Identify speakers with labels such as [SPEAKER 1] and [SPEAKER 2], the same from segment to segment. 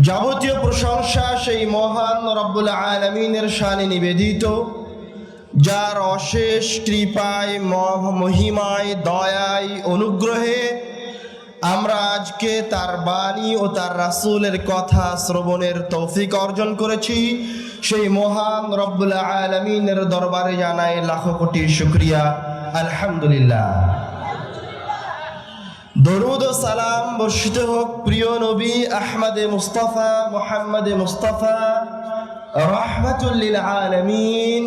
[SPEAKER 1] যাবতীয় প্রশংসা সেই মহান রব্বুল আলমিনের শানে নিবেদিত, যার অশেষ কৃপায়, মহ- মহিমায়, দয়ায়, অনুগ্রহে আমরা আজকে তার বাণী ও তার রাসূলের কথা শ্রবণের তৌফিক অর্জন করেছি। সেই মহান রব্বুল আলমিনের দরবারে জানাই লাখো কোটি শুক্রিয়া। আলহামদুলিল্লাহ। দরুদ ও সালাম বর্ষিত হোক প্রিয় নবী আহমদে মুস্তাফা, মোহাম্মদে মুস্তাফা রহমতুল্লিল আলমিন,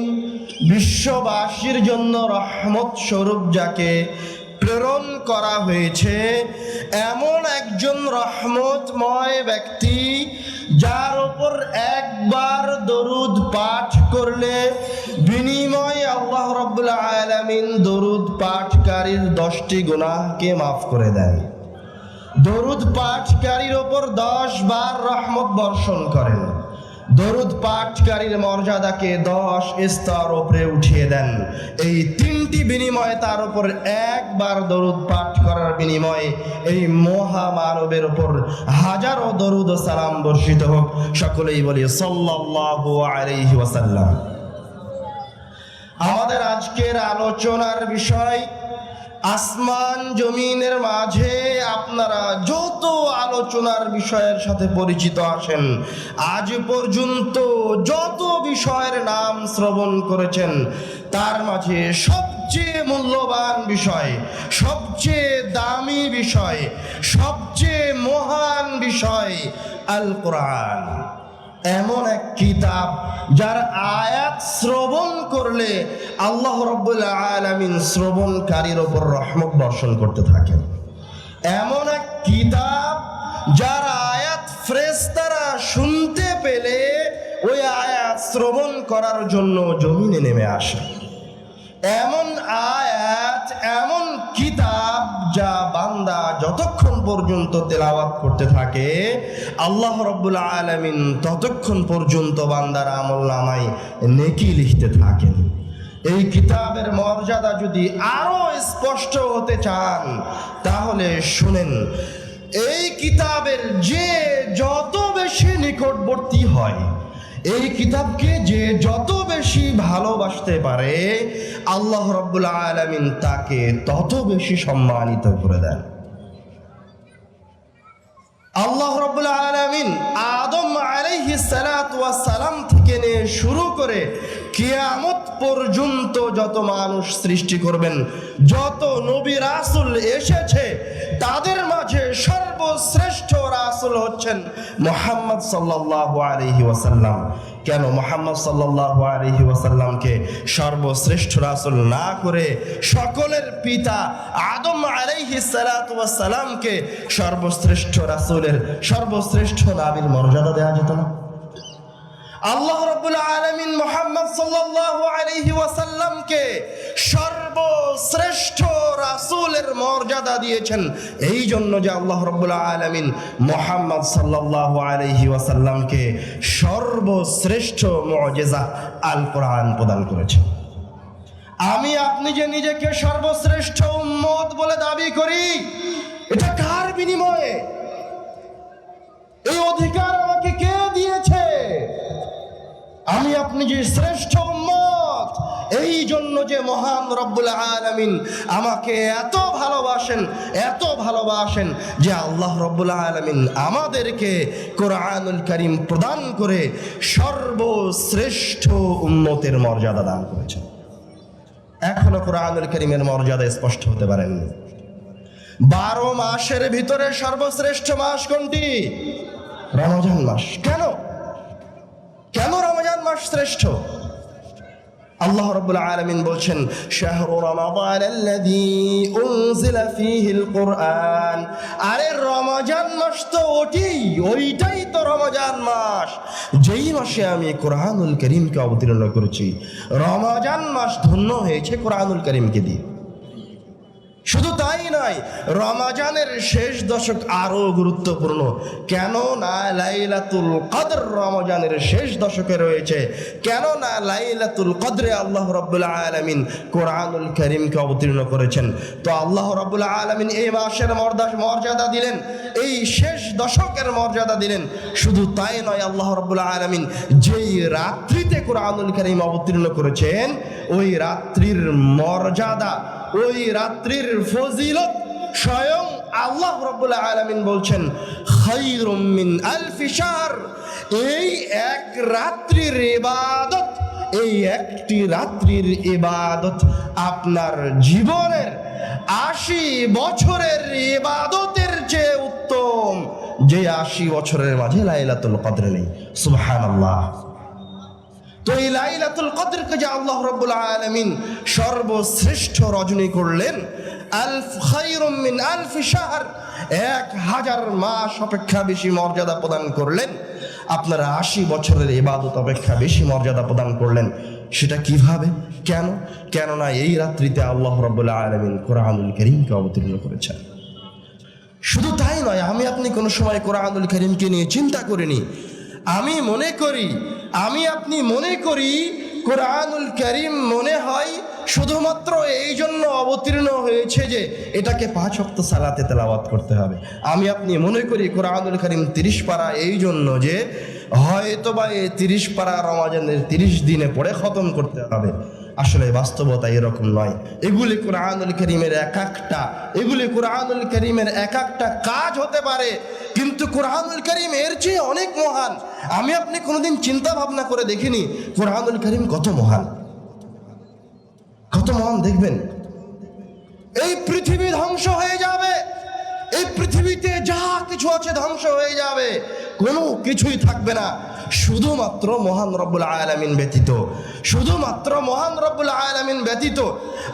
[SPEAKER 1] বিশ্ববাসীর জন্য রহমত স্বরূপ যাকে প্রেরণ করা হয়েছে এমন একজন রহমতময় ব্যক্তি যার ওপর একবার দরুদ পাঠ করলে বিনিময়ে আল্লাহ রব্বুল আলামিন দরুদ পাঠকারীর দশটি গুনাহকে মাফ করে দেন। দরুদ পাঠকারীর ওপর দশ বার রহমত বর্ষণ করেন। দরুদ পাঠকারীর মর্যাদাকে দশ স্তর ওপরে উঠিয়ে দেন। এই তিনটি বিনিময়ে তার উপর একবার দরুদ পাঠ করার বিনিময়ে এই মহামানবের উপর হাজারো দরুদ সালাম বর্ষিত হোক। সকলেই বলি, সাল্লাল্লাহু আমাদের আজকের আলোচনার বিষয় আসমান জমিনের মাঝে আপনারা যত আলোচনার বিষয়ের সাথে পরিচিত আছেন, আজ পর্যন্ত যত বিষয়ের নাম শ্রবণ করেছেন, তার মাঝে সবচেয়ে মূল্যবান বিষয়, সবচেয়ে দামি বিষয়, সবচেয়ে মহান বিষয় আল কোরআন এমন এক কিতাব যার আয়াত শ্রবণ করলে আল্লাহ আলামিন শ্রবণকারীর ওপর রহমত বর্ষণ করতে থাকেন। এমন এক কিতাব যার আয়াত ফ্রেস্তারা শুনতে পেলে ওই আয়াত শ্রবণ করার জন্য জমিনে নেমে আসে। এমন আয়াত, এমন যতক্ষণ পর্যন্ত তেলাওয়াত করতে থাকে, আল্লাহ রব্বুল আলামিন ততক্ষণ পর্যন্ত বান্দার আমল নামায় নেকি লিখতে থাকেন। এই কিতাবের মর্যাদা যদি আরও স্পষ্ট হতে চান, তাহলে শুনেন, এই কিতাবের যে যত বেশি নিকটবর্তী হয়, এই কিতাবকে যে যত বেশি ভালোবাসতে পারে, আল্লাহ রব্বুল আলামিন তাকে তত বেশি সম্মানিত করে দেন। আল্লাহ রব্বুল আলমিন আদম আলাইহি সালাম থেকে নিয়ে শুরু করে কিয়ামত পর্যন্ত যত মানুষ সৃষ্টি করবেন, যত নবী রাসুল এসেছে, তাদের মাঝে সর্বশ্রেষ্ঠ রাসুল হচ্ছেন মোহাম্মদ সাল্লাহ আলহি ওয়াসাল্লাম। কেন মোহাম্মদ সাল্লাহ আলহি ওয়াসাল্লামকে সর্বশ্রেষ্ঠ রাসুল না করে সকলের পিতা আদম আলাইহি সালাতামকে সর্বশ্রেষ্ঠ রাসুলের সর্বশ্রেষ্ঠ নাবির মর্যাদা দেওয়া যেত না? আল্লাহ রবুল্লা আলমিন মোহাম্মদ সাল্লাহ আলহি ওয়াসাল্লামকে সর্বশ্রেষ্ঠ রাসূলের মর্যাদা দিয়েছেন। এই জন্য যে আল্লাহ রাব্বুল আলামিন মোহাম্মদ সাল্লাল্লাহু আলাইহি ওয়াসাল্লামকে সর্বশ্রেষ্ঠ মুজিজা আল কোরআন প্রদান করেছেন। আমি আপনি যে নিজেকে সর্বশ্রেষ্ঠ উম্মত বলে দাবি করি, এটা কার বিনিময়ে? এই অধিকার আমাকে কে দিয়েছে? আমি আপনি যে শ্রেষ্ঠ উম্মত এই জন্য যে মহান রব্বুল আলমিন আমাকে এত ভালোবাসেন এত ভালোবাসেন যে আল্লাহ রব্বুল আলমিন আমাদেরকে কোরআনুল করিম প্রদান করে সর্বশ্রেষ্ঠ উম্মতের মর্যাদা দান করেছেন। এখনও কোরআনুল করিমের মর্যাদা স্পষ্ট হতে পারেননি। বারো মাসের ভিতরে সর্বশ্রেষ্ঠ মাস কোনটি? রমজান মাস। কেন? কেন রমজান মাস শ্রেষ্ঠ? আল্লাহ রাব্বুল আলমিন বলছেন, শাহরু কুরআন আরে রমজান মাস তো ওটি ওইটাই তো রমজান মাস। যেই মাসে আমি কোরআনুল করিমকে অবতীর্ণ করেছি, রমজান মাস ধন্য হয়েছে কোরআনুল করিমকে দিয়ে। শুধু তাই নয় রমাজানের শেষ দশক আরও গুরুত্বপূর্ণ। কেন না লাইলাতুল কদর রমজানের শেষ দশকে রয়েছে? কেন না লাইলাতুল কদরে আল্লাহ রব্বুল আলমিন কোরআনুল করিমকে অবতীর্ণ করেছেন? তো আল্লাহ রব্বুল আলমিন এই মাসের মর্যাদা দিলেন। এই শেষ দশকের মর্যাদা দিলেন। শুধু তাই নয়, আল্লাহ রব্বুল আলমিন যেই রাত্রিতে কোরআনুল করিম অবতীর্ণ করেছেন, ওই রাত্রির মর্যাদা ওই রাত্রির ফজিলত স্বয়ং আল্লাহ রব্বুল আলমিন বলছেন খাইরুম মিন আলফি শাহর। এই এক রাত্রির ইবাদত, এই একটি রাত্রির ইবাদত আপনার জীবনের আশি বছরের ইবাদতের চেয়ে উত্তম, যে আশি বছরের মাঝে লাইলাতুল কদর নেই। সুবহানাল্লাহ। তো এই লাইলাতুল কদরকে যে আল্লাহ রব্বুল আলমিন সর্বশ্রেষ্ঠ রজনী করলেন, আলফ খায়রুম মিন আলফ শাহর, এক হাজার মাস অপেক্ষা বেশি মর্যাদা প্রদান করলেন। আপনারা আশি বছরের ইবাদত অপেক্ষা বেশি মর্যাদা প্রদান করলেন। সেটা কীভাবে? কেন? কেননা এই রাত্রিতে আল্লাহ রব্বুল আলামিন কোরআনুল করিমকে অবতীর্ণ করেছেন। শুধু তাই নয়, আমি আপনি কোনো সময় কোরআনুল করিমকে নিয়ে চিন্তা করিনি। আমি মনে করি আমি আপনি মনে করি কোরআনুল করিম মনে হয় শুধুমাত্র এই জন্য অবতীর্ণ হয়েছে যে এটাকে পাঁচ অক্ত সালাতে তেলাবাত করতে হবে। আমি আপনি মনে করি কোরআনুল করিম তিরিশ পারা এই জন্য যে হয়তো বা এই তিরিশ পারা রমাজানের তিরিশ দিনে পরে খতম করতে হবে। আসলে বাস্তবতা এরকম নয়। এগুলি কোরআনুল করিমের এক একটা, এগুলি কোরআনুল করিমের এক একটা কাজ হতে পারে, কিন্তু কোরআনুল করিম এর চেয়ে অনেক মহান। আমি আপনি কোনোদিন চিন্তা ভাবনা করে দেখিনি, কোরআনুল করিম কত মহান। কত মহান, দেখবেন। এই পৃথিবী ধ্বংস হয়ে যাবে। এই পৃথিবীতে যা কিছু আছে ধ্বংস হয়ে যাবে, কোনো কিছুই থাকবে না। শুধুমাত্র মহান রব্বুল আলামিন ব্যতীত। শুধুমাত্র মহান রব্বুল আলামিন ব্যতীত।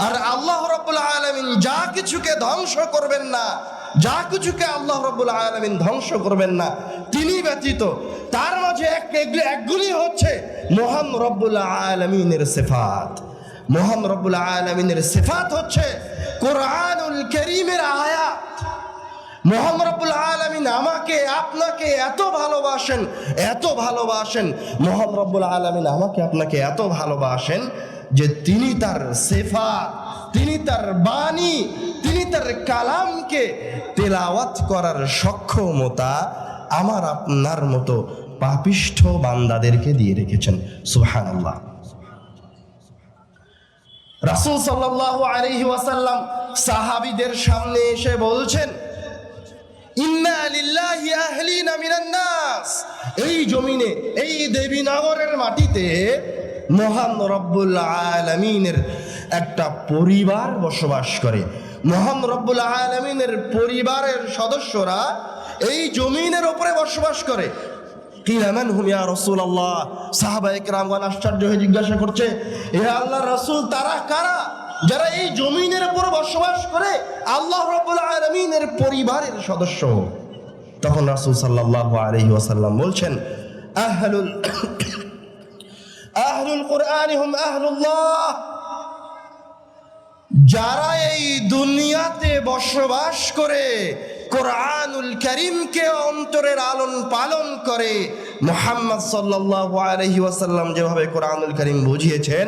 [SPEAKER 1] আর আল্লাহ রব্বুল আলামিন যা কিছুকে ধ্বংস করবেন না, যা কিছুকে আল্লাহ রব্বুল আলামিন ধ্বংস করবেন না, তিনি ব্যতীত। তার মাঝে এক একগুলি হচ্ছে মহান রব্বুল আলামিনের সেফাত। মহান রব্বুল আলমিনের সেফাত হচ্ছে কোরআনুল করিমের আয়াত। রব্বুল আলমিন আমাকে, আপনাকে এত ভালোবাসেন এত ভালোবাসেন। মহান রব্বুল আলমিন আমাকে, আপনাকে এত ভালোবাসেন যে তিনি তার সেফা তিনি তার বাণী, তিনি তার কালামকে তেলাওয়াত করার সক্ষমতা আমার আপনার মতো পাপিষ্ঠ বান্দাদেরকে দিয়ে রেখেছেন। সুবহানাল্লাহ। রাসূল সাল্লাল্লাহু আলাইহি ওয়াসাল্লাম সাহাবীদের সামনে এসে বলছেন এই জমিনে, এই দেবীনগরের মাটিতে মহান রব্বুল আলমিনের একটা পরিবার বসবাস করে। মহান রব্বুল আলমিনের পরিবারের সদস্যরা এই জমিনের ওপরে বসবাস করে। সাহাবা একরামগণ আশ্চর্য হয়ে জিজ্ঞাসা করছে হে আল্লাহ রসুল তারা কারা? যারা এই জমিনের উপর বসবাস করে, আল্লাহ রাব্বুল আলামিনের পরিবারের সদস্য। তখন রাসূল সাল্লাল্লাহু আলাইহি ওয়াসাল্লাম বলছেন, আহলুল আহলুল কোরআন হুম আহলুল্লাহ। যারা এই দুনিয়াতে বসবাস করে, কোরআনুল করিমকে অন্তরের আলন পালন করে, মোহাম্মদ সাল্লাল্লাহু আলাইহি ওয়াসাল্লাম যেভাবে কোরআনুল করিম বুঝিয়েছেন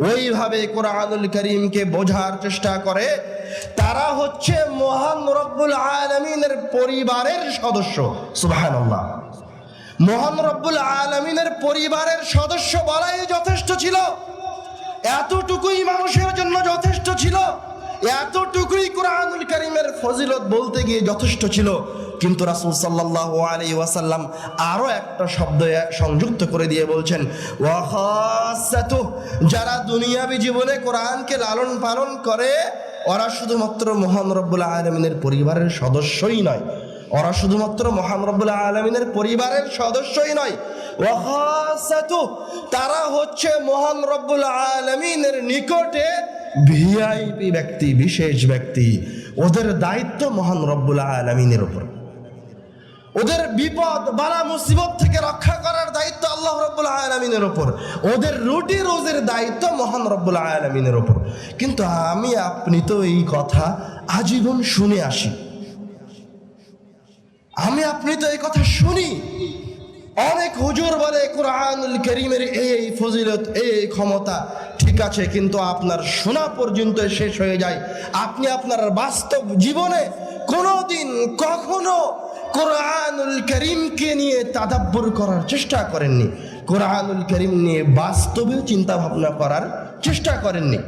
[SPEAKER 1] ওইভাবে কোরআনুল করিমকে বোঝার চেষ্টা করে, তারা হচ্ছে মহান রব্বুল আলমিনের পরিবারের সদস্য। সুহান মহান রব্বুল আলমিনের পরিবারের সদস্য বলাই যথেষ্ট ছিল। এতটুকুই মানুষের জন্য যথেষ্ট ছিল। এতটুকুই কোরআনুল করিমের ফজিলত বলতে গিয়ে যথেষ্ট ছিল, কিন্তু রাসূল সাল্লাল্লাহু আলাইহি ওয়াসাল্লাম আরও একটা শব্দ সংযুক্ত করে দিয়ে বলছেন, ওয়া খাসাতু যারা দুনিয়াবী জীবনে কোরআনকে লালন পালন করে, ওরা শুধুমাত্র মহান রব্বুল আলমিনের পরিবারের সদস্যই নয়। ওরা শুধুমাত্র মহান রব্বুল আলমিনের পরিবারের সদস্যই নয়। ওয়াহাসাতু তারা হচ্ছে মহান রব্বুল আলমিনের নিকটে ভিআইপি ব্যক্তি, বিশেষ ব্যক্তি, ওদের দায়িত্ব মহান রব্বুল আলমিনের উপর। ওদের বিপদ, বালা, মুসিবত থেকে রক্ষা করার দায়িত্ব আল্লাহ রব্বুল আলমিনের ওপর ওদের রুটি রোজের দায়িত্ব মহান রব্বুল আলমিনের ওপর কিন্তু আমি, আপনি তো এই কথা আজীবন শুনে আসি। আমি, আপনি তো এই কথা শুনি। অনেক হুজুর বলে, কোরআনুল করিমের এই ফজিলত, এই ক্ষমতা ঠিক আছে, কিন্তু আপনার শোনা পর্যন্ত শেষ হয়ে যায়। আপনি আপনার বাস্তব জীবনে কোনোদিন কখনো কোরআনুল করিমকে নিয়ে তাদাব্বর করার চেষ্টা করেননি। কোরআনুল করিম নিয়ে বাস্তবে চিন্তা ভাবনা করার চেষ্টা করেননি।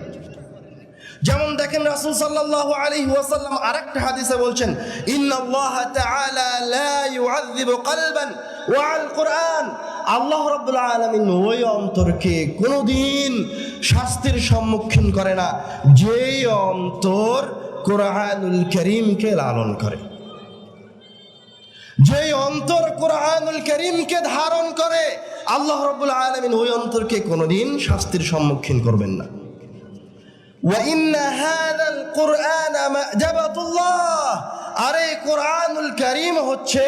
[SPEAKER 1] যেমন দেখেন রাসূল সাল্লাল্লাহু আলাইহি ওয়াসাল্লাম আরেকটা হাদিসে বলছেন, ইন্নাল্লাহ তাআলা লা ইউআযযিবু কলবান ওয়া আল কুরআন আল্লাহ রাব্বুল আলামিন ওই অন্তরকে কোনোদিন শাস্তির সম্মুখীন করে না যেই অন্তর কোরআনুল করিমকে লালন করে যেই অন্তর কোরআনুল করিমকে ধারণ করে আল্লাহ রাব্বুল আলামিন ওই অন্তরকে কোনোদিন শাস্তির সম্মুখীন করবেন না وإن هذا القرآن مأدبة الله আরে কোরআনুল করিম হচ্ছে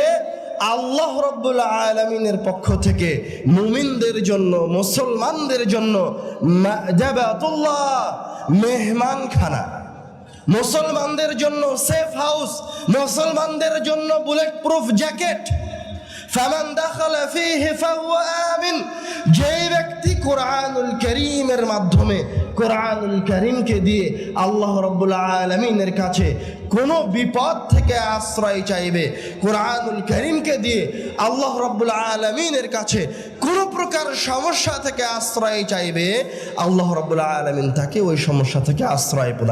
[SPEAKER 1] আল্লাহ রব্বুল আলমিনের পক্ষ থেকে মুমিনদের জন্য, মুসলমানদের জন্য মেহমান মেহমানখানা। মুসলমানদের জন্য সেফ হাউস মুসলমানদের জন্য বুলেট প্রুফ জ্যাকেট যে আমিন। ব্যক্তি কোরআনুল করিমের মাধ্যমে কোরআনুল করিমকে দিয়ে আল্লাহ রব্বুল আলমিনের কাছে কোনো বিপদ থেকে আশ্রয় চাইবে। কোরআনুল করিমকে দিয়ে আল্লাহ রব্বুল আলমিনের কাছে কোনো প্রকার সমস্যা থেকে আশ্রয় চাইবে। আল্লাহ রব্বুল আলমিন তাকে ওই সমস্যা থেকে আশ্রয়